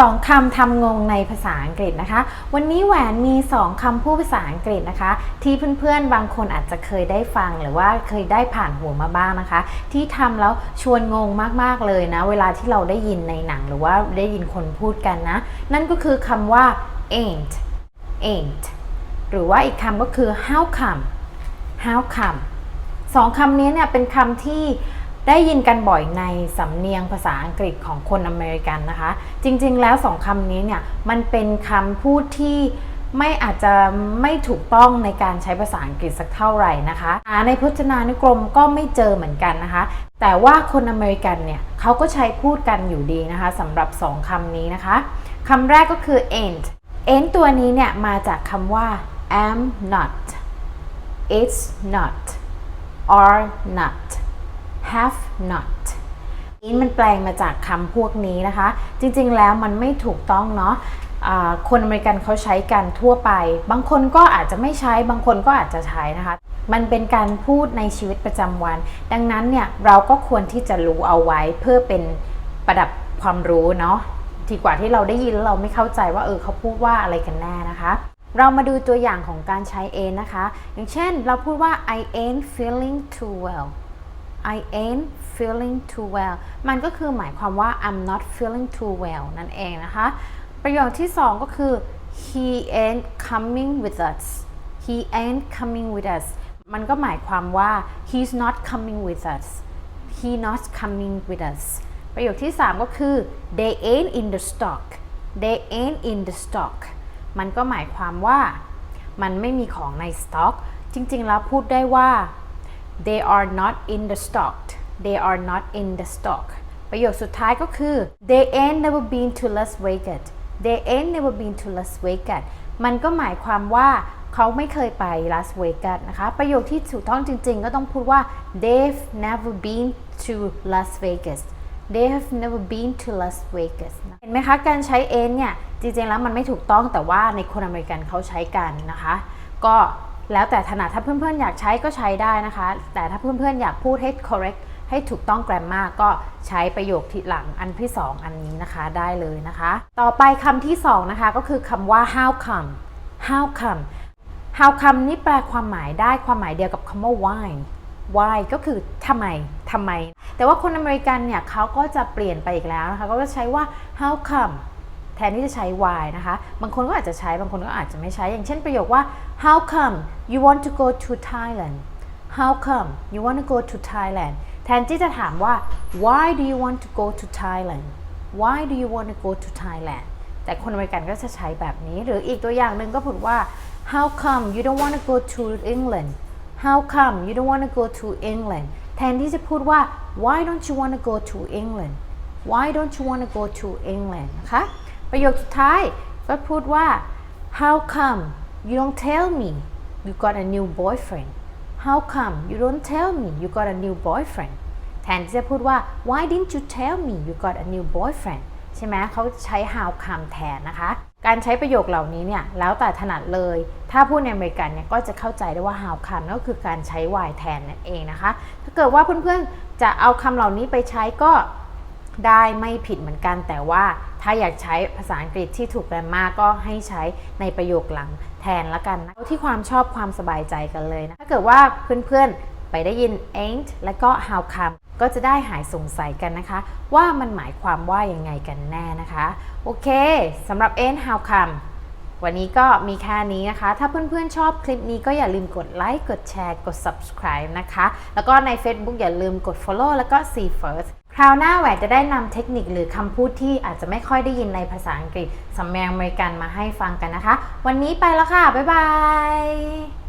สองคำทำงงในภาษาอังกฤษนะคะ วันนี้แหวนมีสองคำพูดภาษาอังกฤษนะคะ ที่เพื่อนๆ บางคนอาจจะเคยได้ฟังหรือว่าเคยได้ผ่านหัวมาบ้างนะคะ ที่ทำแล้วชวนงงมากๆเลยนะ เวลาที่เราได้ยินในหนังหรือว่าได้ยินคนพูดกันนะ นั่นก็คือคำว่า ain't ain't หรือว่าอีกคำก็คือ how come how come สองคำนี้เนี่ยเป็นคำที่ ได้ยินกันบ่อยในสำเนียงภาษาอังกฤษของคนอเมริกันนะคะ จริงๆแล้วสองคำนี้เนี่ยมันเป็นคำพูดที่ไม่อาจจะไม่ถูกต้องในการใช้ภาษาอังกฤษสักเท่าไหร่นะคะในพจนานุกรมก็ไม่เจอเหมือนกันนะคะ แต่ว่าคนอเมริกันเนี่ยเขาก็ใช้พูดกันอยู่ดีนะคะสำหรับสองคำนี้นะคะคำแรกก็คือ ain't ain't ตัวนี้เนี่ยมาจากคำว่า am not it's not are not have not นี้มันแปลงมาจากคำพวกนี้นะคะ จริงๆแล้วมันไม่ถูกต้องเนาะคนอเมริกันเขาใช้กันทั่วไป บางคนก็อาจจะไม่ใช้ บางคนก็อาจจะใช้นะคะ มันเป็นการพูดในชีวิตประจำวัน ดังนั้นเนี่ยเราก็ควรที่จะรู้เอาไว้เพื่อเป็นประดับความรู้เนาะดีกว่าที่เราได้ยินแล้วเราไม่เข้าใจว่าเออเขาพูดว่าอะไรกันแน่นะคะ เรามาดูตัวอย่างของการใช้ a นะคะ อย่างเช่นเราพูดว่า I ain't feeling too well I ain't feeling too well มันก็คือหมายความว่า I'm not feeling too well นั่นเองนะคะ ประโยคที่สองก็คือ he ain't coming with us he ain't coming with us มันก็หมายความว่า he's not coming with us he not coming with us ประโยคที่ 3 ก็คือ they ain't in the stock they ain't in the stock มันก็หมายความว่า มันไม่มีของในสต็อก จริงๆ แล้วพูดได้ว่า they are not in the stock they are not in the stock ประโยคสุดท้ายก็คือ they ain't never been to Las Vegas they ain't never been to Las Vegas มันก็หมายความว่าเขาไม่เคยไปลาสเวกัสนะคะ ประโยคที่ถูกต้องจริง ๆ ก็ต้องพูดว่า they've never been to Las Vegas they have never been to Las Vegas เห็นไหมคะการใช้ a n เนี่ย จริง ๆ แล้วมันไม่ถูกต้องแต่ว่าในคนอเมริกันเขาใช้กันนะคะ ก็ แล้วแต่ถนัดถ้าเพื่อนๆอยากใช้ก็ใช้ได้นะคะ แต่ถ้าเพื่อนๆอยากพูดให้ correct ให้ถูกต้อง grammar ก็ใช้ประโยคที่หลังอันที่ 2 อันนี้นะคะได้เลยนะคะ ต่อไปคำที่ 2 นะคะ ก็คือคำว่า how come how come how come นี่แปลความหมายได้ความหมายเดียวกับคำว่า why why ก็คือทำไมทำไม แต่ว่าคนอเมริกันเนี่ยเขาก็จะเปลี่ยนไปอีกแล้วนะคะ ก็จะใช้ว่า how come ทนที่จะใช้ why นะคะ บางคนก็อาจจะใช้ บางคนก็อาจจะไม่ใช้ อย่างเช่นประโยคว่า how come you want to go to Thailand how come you want to go to Thailand แทนที่จะถามว่า why do you want to go to Thailand why do you want to go to Thailand แต่คนอเมริกันก็จะใช้แบบนี้ หรืออีกตัวอย่างหนึ่งก็พูดว่า how come you don't want to go to England how come you don't want to go to England แทนที่จะพูดว่า why don't you want to go to England why don't you want to go to England นะคะ ประโยคสุดท้ายก็พูดว่า how come you don't tell me you got a new boyfriend how come you don't tell me you got a new boyfriend แทนที่จะพูดว่า why didn't you tell me you got a new boyfriend ใช่ไหมเขาใช้ how come แทนนะคะ การใช้ประโยคเหล่านี้เนี่ยแล้วแต่ถนัดเลย ถ้าพูดในอเมริกันเนี่ยก็จะเข้าใจได้ว่า how come ก็คือการใช้ why แทนนั่นเองนะคะ ถ้าเกิดว่าเพื่อนๆจะเอาคำเหล่านี้ไปใช้ก็ได้ไม่ผิดเหมือนกันแต่ว่า ถ้าอยากใช้ภาษาอังกฤษที่ถูกแกรมมาก็ให้ใช้ในประโยคหลังแทนละกันนะเอาที่ความชอบความสบายใจกันเลยนะ ถ้าเกิดว่าเพื่อนๆไปได้ยิน ain't และก็ how come ก็จะได้หายสงสัยกันนะคะ ว่ามันหมายความว่ายังไงกันแน่นะคะ โอเคสำหรับ ain't how come วันนี้ก็มีแค่นี้นะคะ ถ้าเพื่อนๆชอบคลิปนี้ก็อย่าลืมกดไลค์ กดแชร์ กด subscribe นะคะ แล้วก็ใน Facebook อย่าลืมกด follow แล้วก็ see first ราวหน้าแหวนจะได้นำเทคนิคหรือคำพูดที่อาจจะไม่ค่อยได้ยินในภาษาอังกฤษสำเนียงอเมริกันมาให้ฟังกันนะคะ วันนี้ไปแล้วค่ะ บ๊ายบาย